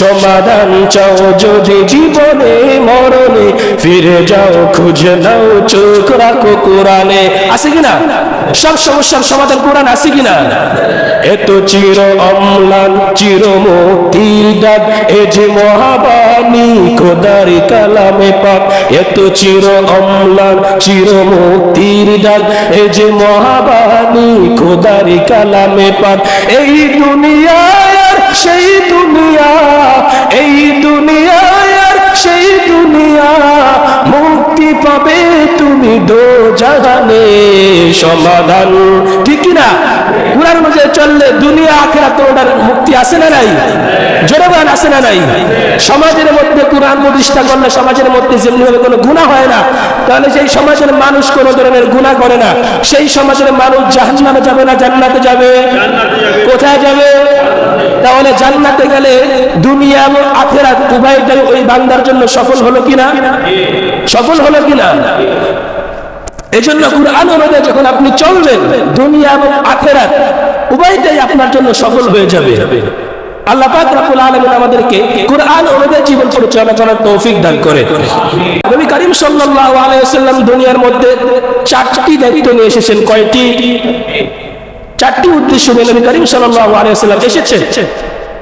সমাধান চাও যদি জীবনে, মরণে। ফিরে যাও, খুঁজে নাও, চোখ রাখো কোরআনে। আছে কিনা সব সমস্যার সমাধান কোরআন আছে কিনা এত চির অম্লান, চির মোতির ডাক। এ যে মহাবাণী, খোদারি কালামে পাক। এত চির অম্লান, চির মোতির ডাক। এ যে মহাবাণী, খোদারি কালামে এই দুনিয়ায় পাবে তুমি দো জাহানে সমাধান। ঠিক না কুরার মধ্যে চললে দুনিয়া আখেরা ওটার মুক্তি আছে না নাই? জনগণ আছে না নাই? সমাজের মধ্যে কোরআন প্রতিষ্ঠা করলে সমাজের মধ্যে যেমনিভাবে কোনো গুণা হয় না তাহলে সেই সমাজের মানুষ কোন ধরনের গুণা করে না। সেই সমাজের মানুষ জাহান্নামে যাবে না, জান্নাতে যাবে। কোথায় যাবে? তাহলে জান্নাতে গেলে দুনিয়া এবং আখেরাত উভয়টাই ওই বান্দার জন্য সফল হলো কিনা? সফল হলো কিনা? এই জন্য কুরআন যখন আপনি চলবেন, দুনিয়া এবং আখেরাত উভয়টাই আপনার জন্য সফল হয়ে যাবে। আল্লাহ পাক রব্বুল আলামিন আমাদেরকে কুরআন অনুযায়ী জীবন পরিচালনা করার তৌফিক দান করে। নবী করিম সাল্লাল্লাহু আলাইহি ওয়াসাল্লাম দুনিয়ার মধ্যে চারটি দায়িত্ব নিয়ে এসেছেন। কয়টি? চারটি উদ্দেশ্য নিয়ে নবী করিম সাল্লাল্লাহু আলাইহি ওয়াসাল্লাম এসেছেন।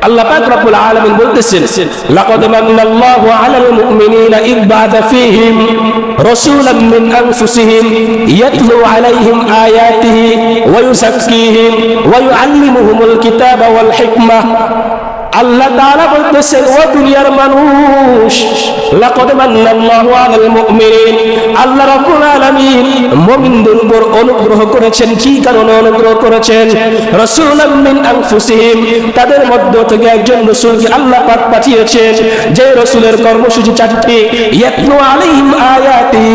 আল্লাহ পাক রব্বুল আলামিন বলতেছেন লাকাদ মান্নাল্লাহু আলাল মুমিনিনা ইয বা'থা ফীহিম রাসূলাম মিন আনফুসিহিম ইয়াতলু আলাইহিম আয়াতিহি ওয়া ইউযাক্কিহিম ওয়া ইউআল্লিমুহুমুল কিতাবা ওয়াল হিকমা আল্লাহ তাআলা বলতেছেন ও দুনিয়ার মানুষ লাকাদ মান্নাল্লাহু আলাল মুমিনিন। আল্লাহ রাব্বুল আলামিন মুমিনদের উপর অনুগ্রহ করেছেন। কি কারণে অনুগ্রহ করেছেন? মিন আনফুসিহিম, তাদের মধ্য থেকে একজন রাসূলকে আল্লাহ পাক পাঠিয়েছেন। যে রাসূলের কর্মসূচি চারটি, ইয়াতলু আলাইহিম আয়াতি,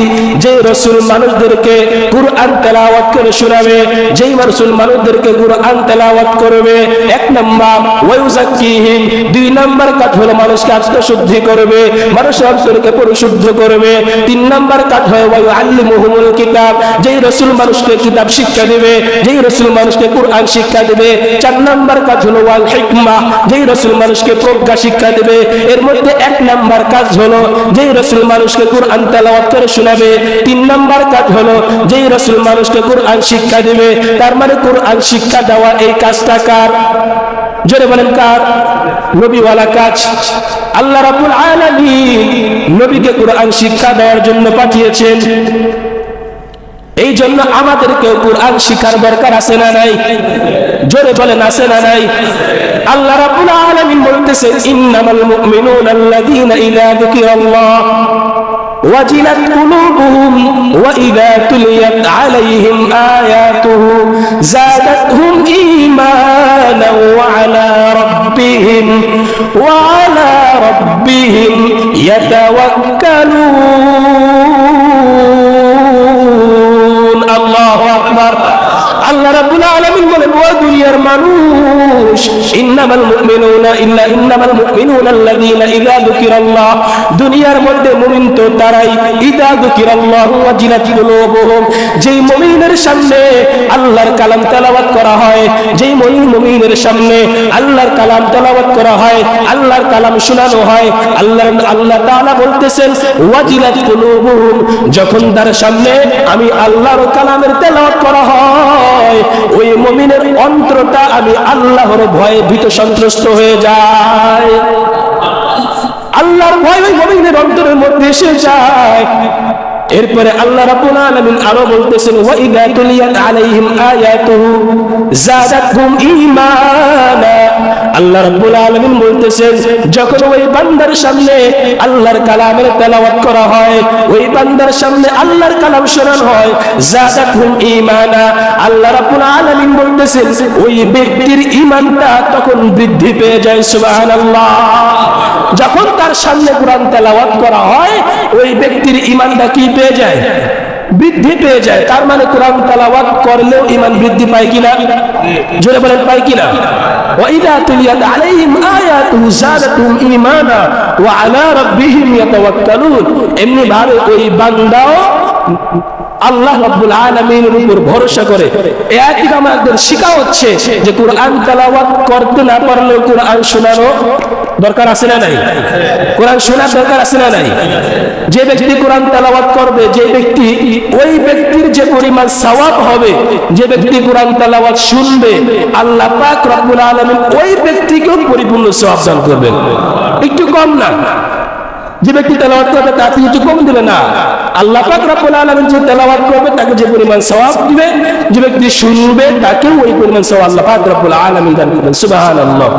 যে রাসূল মানুষদেরকে কুরআন তেলাওয়াত করে শোনাবে, যেই রাসূল মানুষদেরকে কুরআন তেলাওয়াত করবে, এক নাম্বার ওয়ায়ুযাক্কিহিম দুই নাম্বার কাজ হলো মানুষকে আত্মশুদ্ধি করবে। মানুষের অন্তরকে পরিশুদ্ধ করবে। তিন নাম্বার কাজ হয় ওয়ায়ু আল্লিমুহুমুল কিতাব। যেই রসুল মানুষকে কিতাব শিক্ষা দেবে, যেই রসুল মানুষকে কুরআন শিক্ষা দেবে। চার নাম্বার কাজ হলো ওয়াল হিকমা যেই রসুল মানুষকে প্রজ্ঞা শিক্ষা দেবে। এর মধ্যে এক নাম্বার কাজ হলো, যেই রসুল মানুষকে কুরআন তেলাওয়াত করে শোনাবে। তিন নাম্বার কাজ হলো, যেই রসুল মানুষকে কুরআন শিক্ষা দেবে। তার মানে কুরআন শিক্ষা দেওয়া এই কাজটা কার? জোরে বলেন কার? নবীওয়ালা কাজ আল্লাহ রাব্বুল আলামিন নবীকে কোরআন শিক্ষা দেওয়ার জন্য পাঠিয়েছেন এই জন্য আমাদেরকে কোরআন শিখার দরকার আছে না নাই জোরে বলেন আছে না নাই আল্লাহ রাব্বুল আলামিন বলতেছেন ইন্নামাল মুমিনুনা আল্লাযীনা ইযা যুকিরাল্লাহ وجلت قلوبهم وإذا تليت عليهم آياته زادتهم إيمانا وعلى ربهم وعلى ربهم يتوكلون الله أكبر الله رب العالمين দুনিয়ার মানুষ। ইন্নামাল মুমিনুনা ইল্লা ইন্নামাল মুমিনুনা আল্লাযীনা ইযা যুকিরাল্লাহ। দুনিয়ার মধ্যে মুমিন তো তারাই ইযা যুকিরাল্লাহু ওয়াজিলাত কুলুবুহুম। যেই মুমিনের সামনে আল্লাহর কালাম তেলাওয়াত করা হয়, যেই মুমিন মুমিনের সামনে আল্লাহর কালাম তেলাওয়াত করা হয়, আল্লাহর কালাম শোনানো হয় আল্লাহ আল্লাহ তাআলা বলতেছেন, ওয়াজিলাত কুলুবুহুম। যখন তার সামনে আমি আল্লাহর কালামের তেলাওয়াত করা হয়, ওই মুমিনের অন্তরটা আমি আল্লাহর ভয়ে ভীত সন্ত্রস্ত হয়ে যায়। আল্লাহর ভয় ওই মুমিনের অন্তরের মধ্যে এসে যায়। এরপরে আল্লাহ রাব্বুল আলামিন আরও বলতেছেন, ওয়া ইযা তুলিয়াত আলাইহিম আয়াতুহু যাদাতহুম ঈমানা। আল্লাহ রাব্বুল আলামিন বলতেছেন, যখন ওই বান্দার সামনে আল্লাহর কালামের তেলাওয়াত করা হয়, ওই বান্দার সামনে আল্লাহর কালাম শোনানো হয় যাদাতহুম ঈমানা, আল্লাহ রাব্বুল আলামিন বলতেছেন, ওই ব্যক্তির ঈমানটা তখন বৃদ্ধি পেয়ে যায়, সুবহানাল্লাহ। যখন তার সামনে কোরআন তেলাওয়াত করা হয়, ওই ব্যক্তির ইমানটা কি পেয়ে যায়? বৃদ্ধি পেয়ে যায় তার মানে কোরআন তেলাওয়াত করলেও ইমান বৃদ্ধি পায় কিনা জোরে বলেন পায় কিনা وإذا تليت عليهم آياته زادتهم إيمانا وعلى ربهم يتوكلون এমনি ভাবে ওই বান্দাও আল্লাহ রাব্বুল আলামিনের উপর ভরসা করে এই আয়াতটি আমাদের শিখা হচ্ছে যে কোরআন তেলাওয়াত করতে না পারলেও কোরআন শোনানো দরকার আছে না নাই? কোরআন শোনার দরকার আছে না নাই? যে ব্যক্তি কোরআন তেলাওয়াত করবে, যে ব্যক্তি ওই ব্যক্তির যে পরিমাণ সওয়াব হবে, যে ব্যক্তি কোরআন তেলাওয়াত শুনবে, আল্লাহ পাক রব্বুল আলামিন ওই ব্যক্তিকেও পরিপূর্ণ সওয়াব দান করবেন। একটু কম না। যে ব্যক্তি তেলাওয়াত করবে থেকে একটু কম দিবে না। আল্লাহ পাক রব্বুল আলামিন যে তেলাওয়াত করবে, তাকে যে পরিমাণ সওয়াব দিবে, যে ব্যক্তি শুনবে, তাকেও ওই পরিমাণ সওয়াব আল্লাহ পাক রব্বুল আলামিন দান করবেন। সুবহানাল্লাহ।